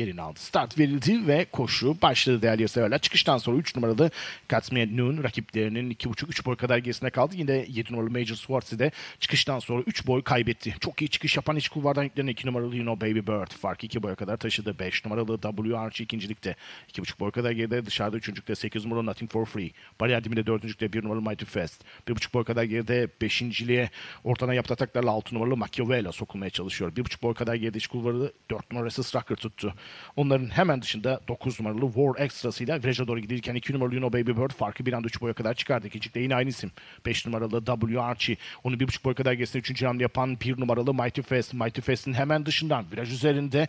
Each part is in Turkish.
yerini aldı. Start verildi ve koşu başladı değerli severler. Çıkıştan sonra 3 numaralı Katsmiye Noon rakiplerinin 2.5-3 boy kadar gerisinde kaldı. Yine 7 numaralı Major Swartzy de çıkıştan sonra 3 boy kaybetti. Çok iyi çıkış yapan iç kulvardan yüklerine 2 numaralı You Know Baby Bird farkı 2 boya kadar taşıdı. 5 numaralı WRC ikincilikte 2.5 boy kadar geride dışarıda üçüncülükte 8 numaralı Nothing For Free. Bariyer dibinde dördüncülükte 1 numaralı Mighty Fest. 1.5 boy kadar geride beşinciliğe ortadan yaptığı ataklarla 6 numaralı Machiavelli sokulmaya çalışıyor. 1.5 boy kadar geride iç kulvarı 4 numarası Strucker tuttu. Onların hemen dışında 9 numaralı War Extra'sıyla viraja doğru gidilirken 2 numaralı You Know Baby Bird farkı bir anda 3 boya kadar çıkardı. İkincilikte yine aynı isim. 5 numaralı WRC. Onu 1.5 boy kadar gerisinde 3. hamle yapan 1 numaralı Mighty Fest. Mighty Fest'in hemen dışından viraj üzerinde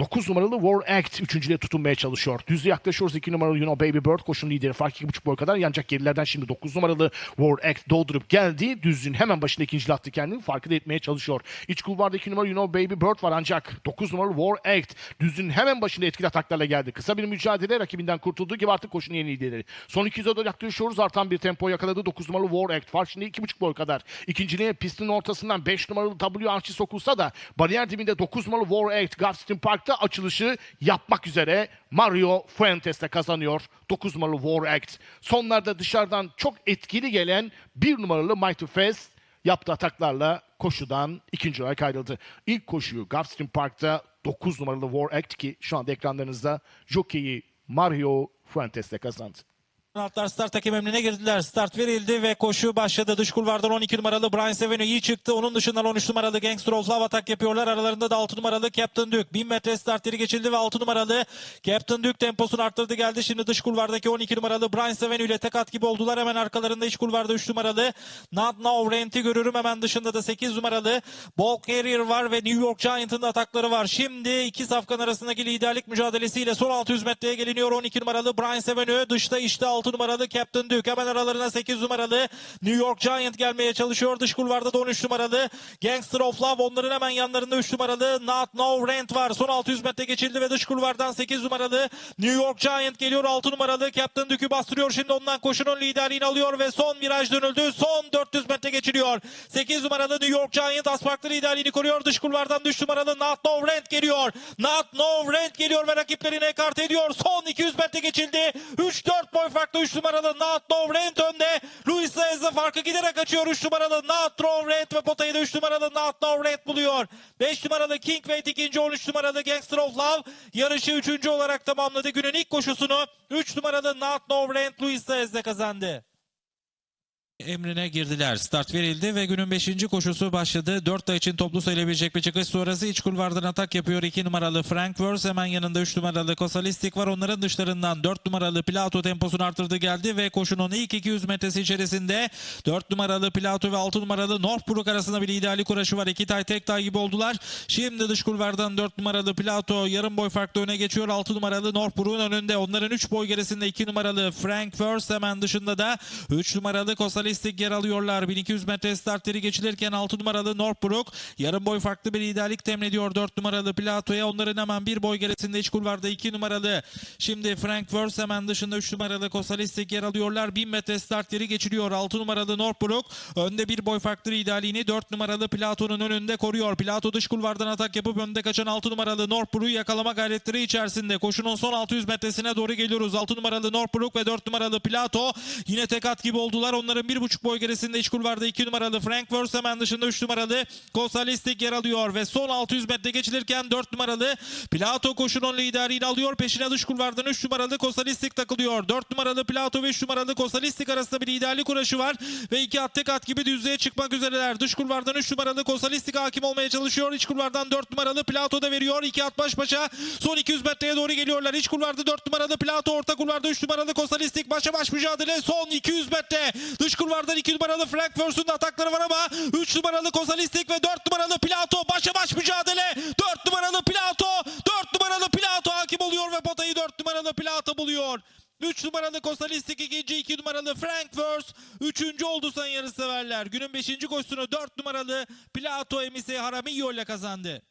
9 numaralı War Act üçüncüye tutunmaya çalışıyor. Düzle yaklaşıyoruz 2 numaralı You Know Baby Bird koşun lideri fark 2.5 boy kadar ancak gerilerden şimdi 9 numaralı War Act doldurup geldi. Düzlüğün hemen başında ikinci attı kendini farkı da etmeye çalışıyor. İç kulvarda 2 numaralı You Know Baby Bird var ancak 9 numaralı War Act düzlüğün hemen başında etkili ataklarla geldi. Kısa bir mücadele rakibinden kurtulduğu gibi artık koşun yeni lideri. Son 200'e doğru yaklaşıyoruz artan bir tempo yakaladı 9 numaralı War Act. Fark şimdi 2.5 boy kadar. İkinciliğe pistin ortasından 5 numaralı WRC sokulsa da bariyer dibinde 9 numaralı War Act Gulfstream Park'ta açılışı yapmak üzere Mario Fuentes'te kazanıyor. 9 numaralı War Act. Sonlarda dışarıdan çok etkili gelen 1 numaralı Mighty Fest yaptığı ataklarla koşudan ikinci olarak ayrıldı. İlk koşuyu Gulfstream Park'ta 9 numaralı War Act ki şu anda ekranlarınızda jockey'i Mario Fuentes'te kazandı. Atlar start hakem emrine girdiler. Start verildi ve koşu başladı. Dış kulvardan 12 numaralı Brian Seveno iyi çıktı. Onun dışından 13 numaralı Gangster of Love atak yapıyorlar. Aralarında da 6 numaralı Captain Duke. 1000 metre start yeri geçildi ve 6 numaralı Captain Duke temposunu arttırdı geldi. Şimdi dış kulvardaki 12 numaralı Brian Seveno ile tek at gibi oldular. Hemen arkalarında iç kulvarda 3 numaralı Not Now Rent'i görürüm. Hemen dışında da 8 numaralı Bulk Carrier var ve New York Giant'ın da atakları var. Şimdi iki safkan arasındaki liderlik mücadelesiyle son 600 metreye geliniyor. 12 numaralı Brian Seveno. Dışta işte 6 numaralı Captain Duke. Hemen aralarına 8 numaralı New York Giant gelmeye çalışıyor. Dış kulvarda da 13 numaralı Gangster of Love. Onların hemen yanlarında 3 numaralı Not No Rent var. Son 600 metre geçildi ve dış kulvardan 8 numaralı New York Giant geliyor. 6 numaralı Captain Duke'ü bastırıyor. Şimdi ondan koşunun liderliğini alıyor ve son viraj dönüldü. Son 400 metre geçiliyor. 8 numaralı New York Giant asparklı liderliğini koruyor. Dış kulvardan 3 numaralı Not No Rent geliyor. Not No Rent geliyor ve rakiplerini ekart ediyor. Son 200 metre geçildi. 3-4 boy farklı 3 numaralı Not No Rent önde. Luis Saez'e farkı giderek açıyor. 3 numaralı Not No Rent ve potayı da 3 numaralı Not No Rent buluyor. 5 numaralı King Wade ikinci 13 numaralı Gangster of Love yarışı 3. olarak tamamladı. Günün ilk koşusunu 3 numaralı Not No Rent Luis Saez'le kazandı emrine girdiler. Start verildi ve günün 5. koşusu başladı. 4 da için toplu sayılabilecek bir çıkış sonrası iç kulvardan atak yapıyor. 2 numaralı Frank Wurz hemen yanında 3 numaralı Kosalistik var. Onların dışlarından 4 numaralı Plato temposunu arttırdı geldi ve koşunun ilk 200 metresi içerisinde 4 numaralı Plato ve 6 numaralı Northbrook arasında bir liderlik uğraşı var. İki tay tek tay gibi oldular. Şimdi dış kulvardan 4 numaralı Plato yarım boy farklı öne geçiyor. 6 numaralı Northbrook'un önünde. Onların 3 boy gerisinde 2 numaralı Frank Wurz hemen dışında da 3 numaralı Kosalistik yer alıyorlar. 1200 metre starteri geçilirken 6 numaralı Northbrook yarım boy farklı bir liderlik temin ediyor 4 numaralı Plato'ya. Onların hemen bir boy gerisinde iç kulvarda 2 numaralı. Şimdi Frank Wurz hemen dışında 3 numaralı Kosalistik yer alıyorlar. 1000 metre start yeri geçiliyor. 6 numaralı Northbrook önde bir boy farklı liderliğini 4 numaralı Plato'nun önünde koruyor. Plato dış kulvardan atak yapıp önde kaçan 6 numaralı Northbrook'u yakalama gayretleri içerisinde. Koşunun son 600 metresine doğru geliyoruz. 6 numaralı Northbrook ve 4 numaralı Plato yine tek at gibi oldular. Onların 1,5 boy gerisinde iç kulvarda 2 numaralı Frank Wurz hemen dışında 3 numaralı Kosalistik yer alıyor ve son 600 metre geçilirken 4 numaralı Plato koşunun liderliğini alıyor. Peşine dış kulvardan 3 numaralı Kosalistik takılıyor. 4 numaralı Plato ve 3 numaralı Kosalistik arasında bir liderlik uğraşı var ve iki at tek at gibi düzlüğe çıkmak üzereler. Dış kulvardan 3 numaralı Kosalistik hakim olmaya çalışıyor. İç kulvardan 4 numaralı Plato da veriyor. 2 at baş başa son 200 metreye doğru geliyorlar. İç kulvarda 4 numaralı Plato, orta kulvarda 3 numaralı Kosalistik başa baş mücadele. Son 200 metre. Dış kulvardan 2 numaralı Frank Wurst'un atakları var ama 3 numaralı Kosalistik ve 4 numaralı Plato başa baş mücadele. 4 numaralı Plato, 4 numaralı Plato hakim oluyor ve potayı 4 numaralı Plato buluyor. 3 numaralı Kosalistik ikinci, 2 numaralı Frank üçüncü oldu sayın yarışseverler. Günün 5. koşusunu 4 numaralı Plato Emise Haramillo ile kazandı.